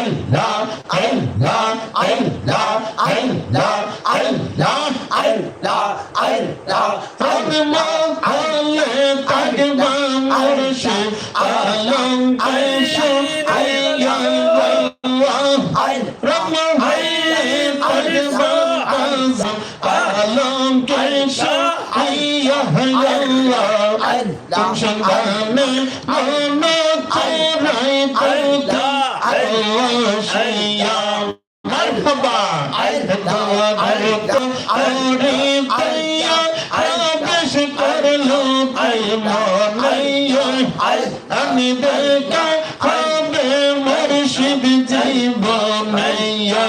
Allah, Allah, Allah, Allah, Allah, Allah, Allah. Takma ale, takma arşe, alam arşe, ayyan Allah. Takma ale, takma azam, alam arşe, ayyan Allah. Tum şandanı, هيا مرحبا عيدا عيدا قريب هيا رب شكر له ايمان ايوه আমি দেখা হবে مرشد জীবন ايوه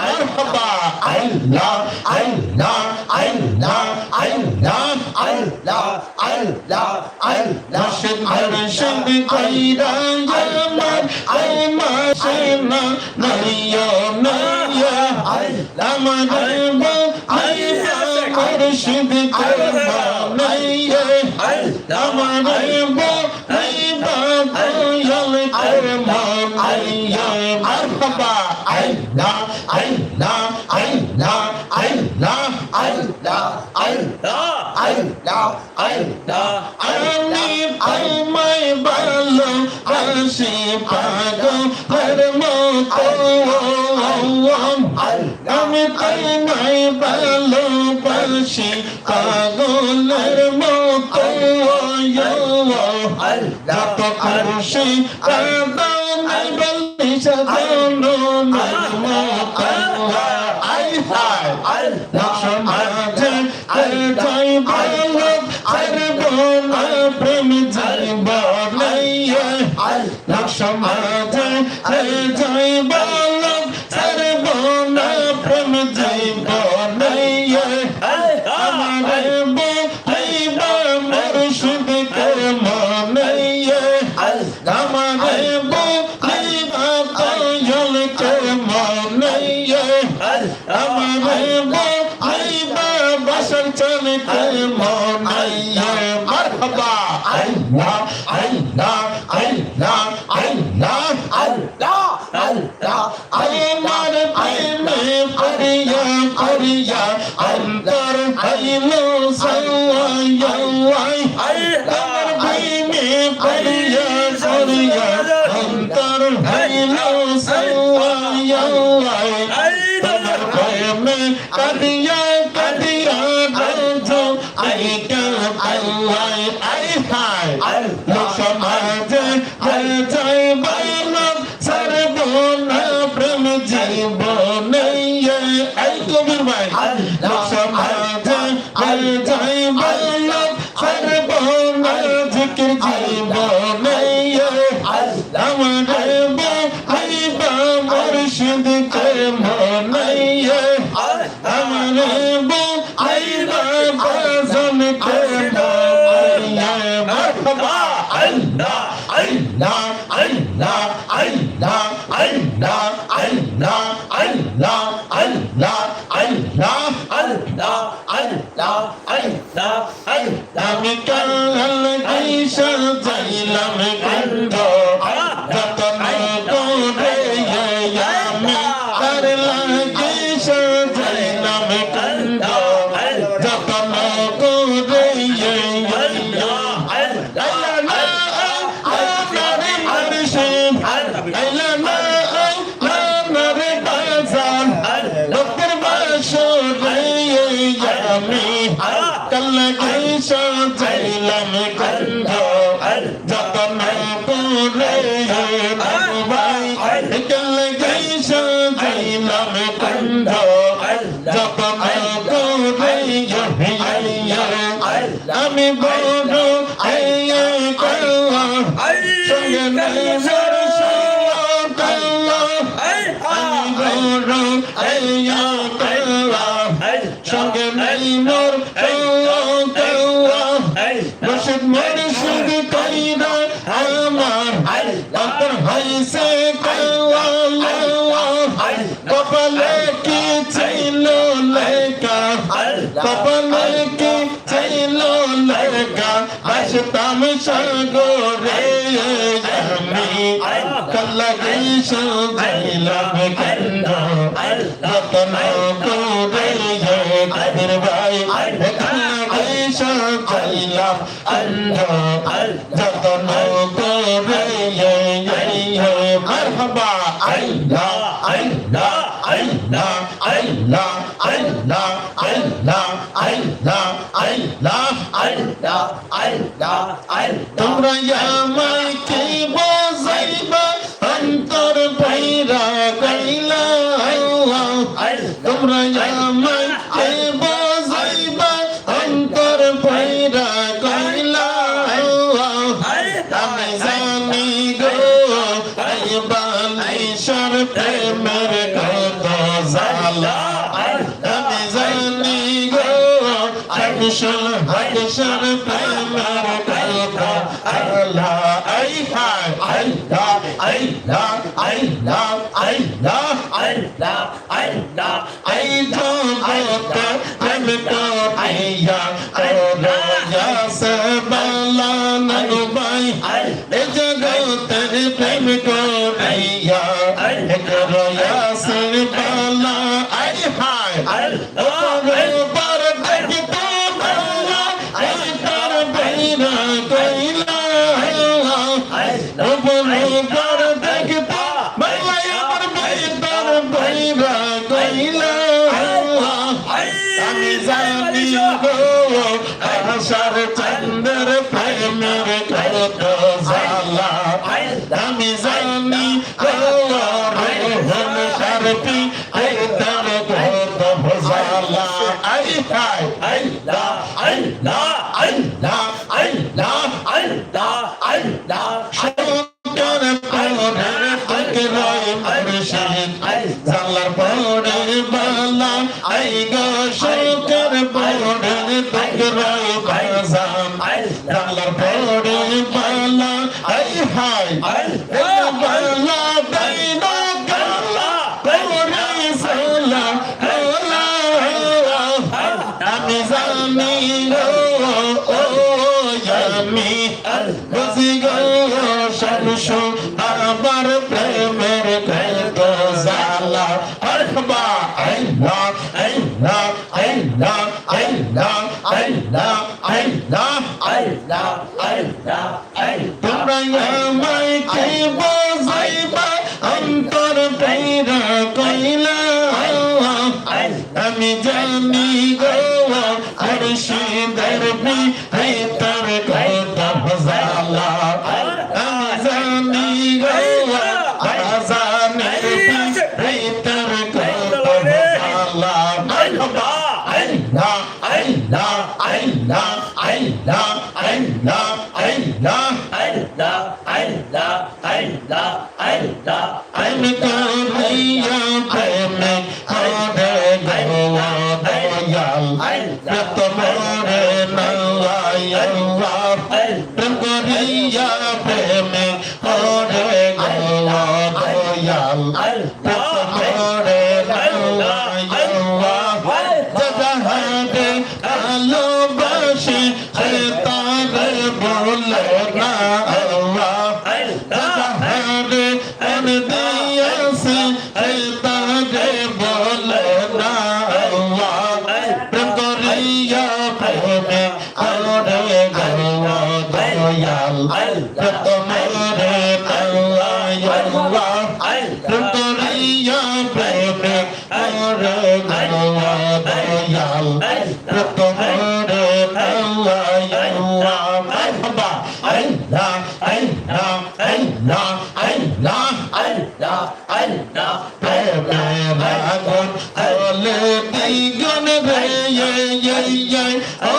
مرحبا الله الله الله الله Allah, Allah, Allah. Nashin Arshad Kaira Yaman, Allah. Marina, Maria, Maria, Aman Alba, Alba, Arshid Karma, Maria, Aman Alba, Alba, Royal Karma, Maria, Marhaba, Allah, Allah, Allah, Allah, Allah, Allah, আমি তোমায় ভালো বাসি পাগল কর্ম আমি তোমায় ভালো বাসি পাগলের মতো যত খুশি কাদা বলি সাধারণ সমাজে যাই ভালো সর্বনা প্রেম জীবনাইয়া আমার বইবা মুর্শিদ কে মনাইয়া আমার বইবা কয়ল কে মনাইয়া আমার বইবা বসর চল কে মনাইয়া মারহাবা। আল্লাহ আল্লাহ আল্লাহ அறியாம் அறியாம் அறியாம் அந்தரும் அறியாம் কিসে কপালে কি ছিল লেখা কপালে কি ছিল লেখা আসতাম সাগরে আমি কল্লাগি সাজিলাম কেন্দ্র রতন করে কাদের ভাই কল্লাগি সাজিলাম কেন্দ্র রতন করে মারহাবা আল্লাহ আল্লাহ আল্লাহ আল্লাহ আল্লাহ আল্লাহ আল্লাহ আল্লাহ তোমরা আমায় কি বোঝাইবা অন্তর পাইরা গাইলা। তোমরা আল্লাহ আল্লাহ আই জগতে প্রেম করিয়া করয়া সে বালা নবাই এ জগতে প্রেম করিয়া করয়া সে বালা আই হাই পর Bang, bang. যাইবা যাইবা অন্তর পাইরা কইলা আমি জানি গো আর الله আগুন আলে বাইগন ইয়ে, ইয়ে, ইয়ে, ও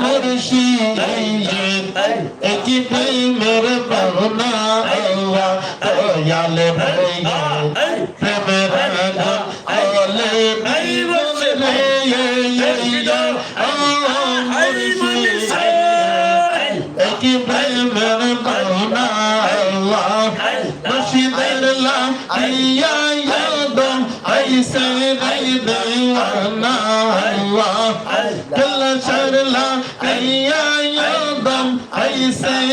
মুর্শি একই প্রেমের পাবনা আল্লাহ দয়াল ভাই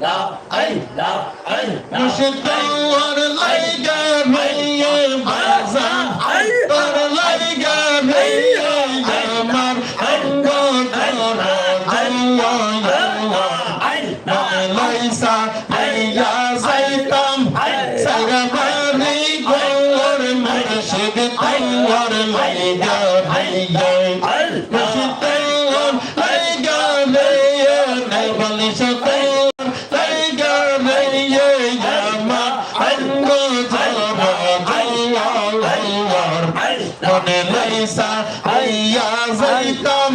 لا اله الا انت জোড়া মনে লাইসা আইয়া যাইতাম।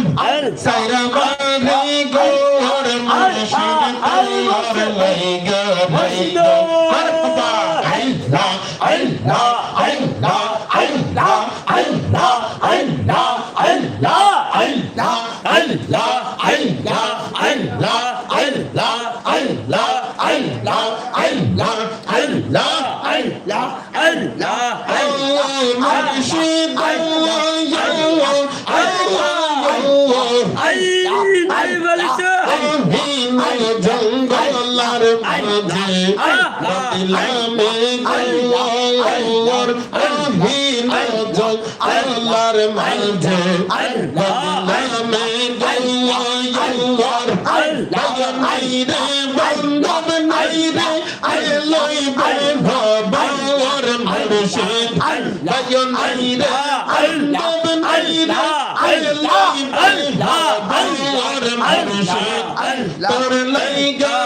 সাইরা বাড়ি গোর মুর্শিদ তোর লাইগা ভাইয়া বাঁধে। বাঁধিলামে আল্লাহর রহিল জল আল্লাহর মাঝে। বাঁধিলামে আল্লাহর আল্লাহ। নাই রে বন্ধন নাই তোর লাইগা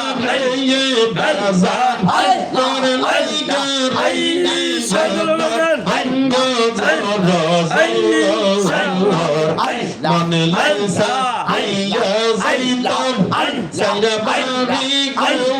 I'm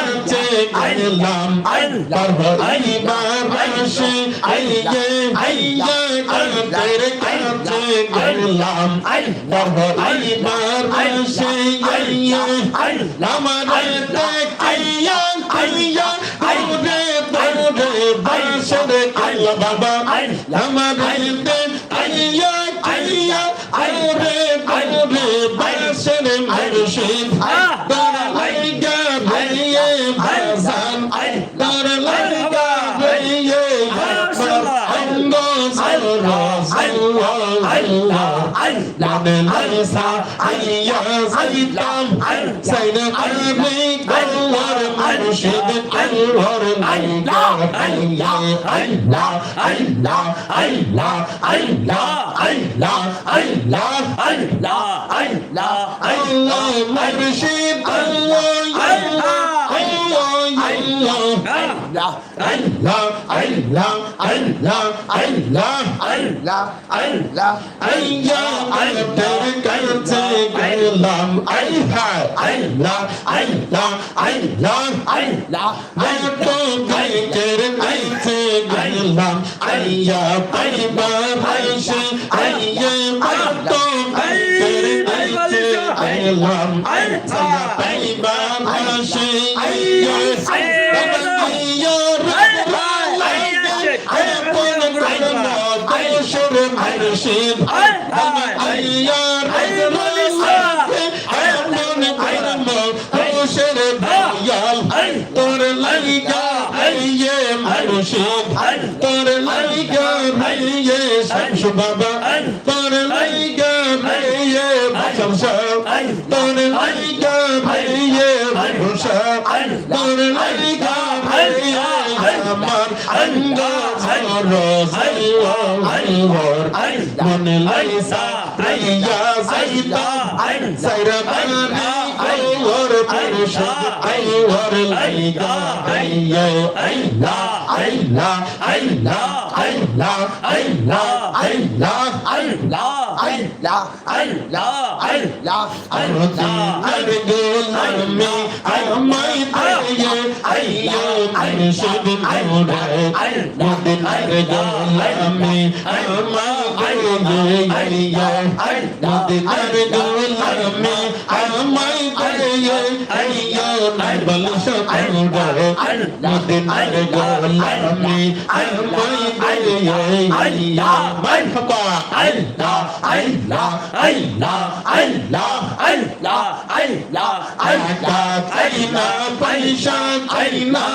ইলাম পারভারি বারাশে আইয়ে আইয়া কাদের কাছে গেলাম পারভারি বারাশে আইয়ে আমারে দেখাইয়া আইয়া আইরে পরে বাসরে আল্লাহ বাবা আমারে দেখাইয়া আইয়া আইরে পরে বাসরে মানুষের মনে লাইসা আইয়া যাইতাম সাইনে আরবি গোর মুর্শিদ আল্লাহর লাইগা ভাইয়ে আল্লাহ আল্লাহ আল্লাহ আল্লাহ আল্লাহ আল্লাহ আল্লাহ আল্লাহ আল্লাহ মুর্শিদ আল্লাহ আল্লাহ Allah, Allah, Allah, Allah, Allah, Allah, Allah, ayya alter karte gulam, ayha, Allah, Allah, Allah, Allah, alter karte gulam, ayya, ayba, ayşe, ayya, alter karte gulam, ayha, ayba, ayşe, ayya, প্রেম হরে শিব আইয়ার তোর লাইগা ভাইয়ে মানুষের তোর লাইগা ভাইয়ে শামসু বাবা। তোর লাইগা ভাইয়ে শামসা তোর লাইগা ভাইয়ে মানুষা তোর লাইগা আমার মনে লাইসা আইয়া সাইতা সাইরা বানি ஐயோ பரிஷா ஐயோ லைலா ஐயோ ஐலா ஐலா ஐலா ஐலா ஐலா ஐலா ஐலா ஐலா ஐலா ஐலா அருதி அருகே நம்மே அம்மை தரையே ஐயோ அனுஷது நோட முது அருகே நம்மே அம்மா அருகே ஐயோ முது அருகே நம்மே அம்மை হরিও হরিও বলো সতমুড়ো মদিনার গোলামি আল্লাহ হরিও হরিও মারহাবা আল্লাহ আল্লাহ আল্লাহ আল্লাহ আল্লাহ আল্লাহ আল্লাহ আইনা পরিশান আইনা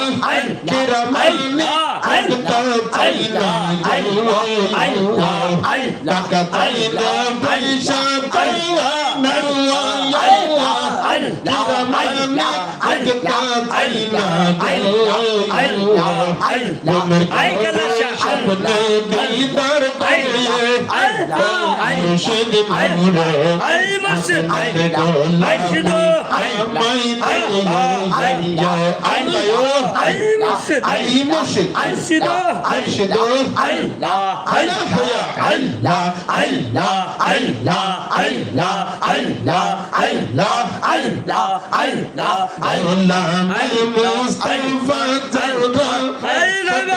কিরামাইনি আইনা আইনা আইনা আইনা টাকা আইনা পরিশান আইনা নরওয়া Ay, আল্লাহ। কিরমানি আল্লাহ। আইনা আল্লাহ।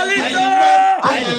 আল্লাহ।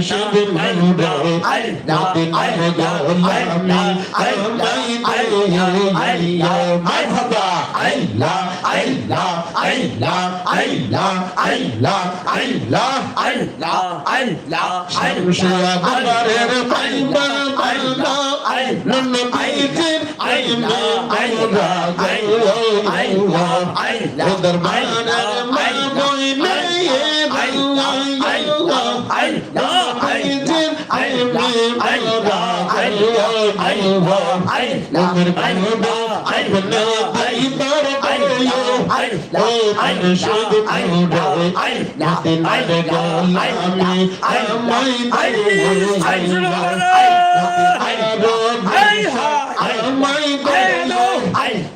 شد المنبر نعم المجامع الميت مرحبا عيلا عيلا عيلا عيلا عيلا عيلا عيلا عيلا شمس قمر قلبا قلبا لنبيك عينا عينا عينا عينا عينا ودربان المرض إليه الله الله الله I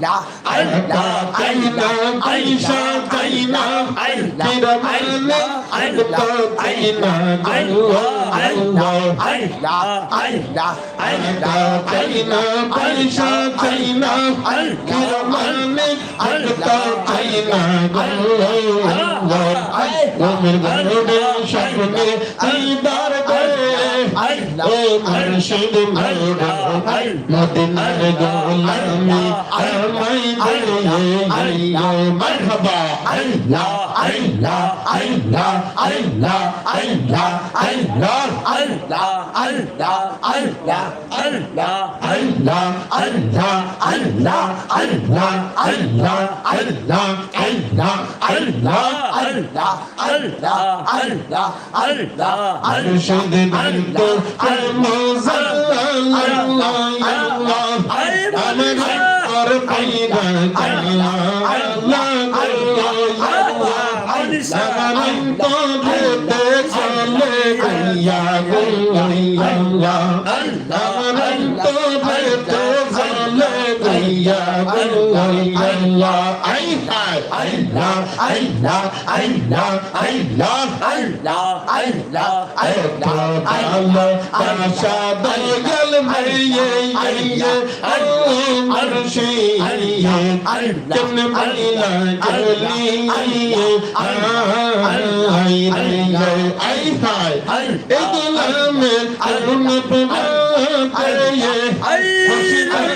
la ay la ay la ay sha ay la ay la ay la ay la ay la ay la ay la ay la ay la ay la ay la ay sha ay la ay la ay la ay la ay la ay la ay la ay la ay la ay la ay la ও মুর্শিদ ভাই মদিনার গোলামি আমায় দিলে মারহাবা আল্লাহ আল্লাহ আল্লাহ আল্লাহ আল্লাহ আল্লাহ আল্লাহ আল্লাহ আল্লাহ আল্লাহ আল্লাহ আল্লাহ আল্লাহ আল্লাহ আল্লাহ আল্লাহ আল্লাহ আল্লাহ আল্লাহ আল্লাহ আল্লাহ আল্লাহ আরশদ নন্দ ফরমাজাল্লাহ আল্লাহ আমার আর পাইনা আল্লাহ আল্লাহ আল্লাহ সামান তো ভূতে চলে আল্লাহ আল্লাহ আল্লাহ ইলাহা ইল্লাল্লাহ আইহাই আল্লাহ আল্লাহ আল্লাহ আল্লাহ আল্লাহ আল্লাহ আল্লাহ আশা বলগল মরিয়ে ইয়ে আরশে ইয়ে কেমন মরিলা জলি ইয়ে আই আইহাই এই দিলামে আরুন পুনা করে ইয়ে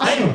Hey!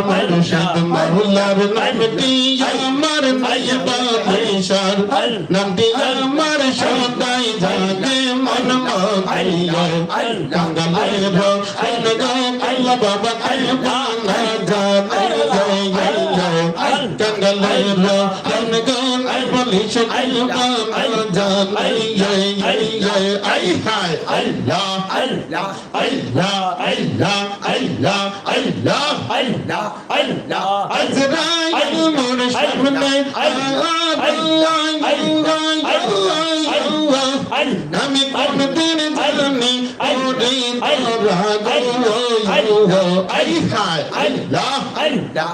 আমার মুর্শিদ মাওলার নামটি আমার নাইবা নিশান নামটি আমার সদাই জাগে মন Allah Allah Allah Allah Allah Baba Allah Allah Allah Allah Allah Allah বলিস কাঙ্গানা জানে জয় জয় জয় আই হায় আল্লাহ আল্লাহ আল্লাহ আল্লাহ আল্লাহ আল্লাহ আল্লাহ আল্লাহ আজরাইল মোর সামনে আল্লাহ আল্লাহ আল্লাহ আল্লাহ আমি কোনদিন জানি ওরে তোরা গো আই হায় আল্লাহ আল্লাহ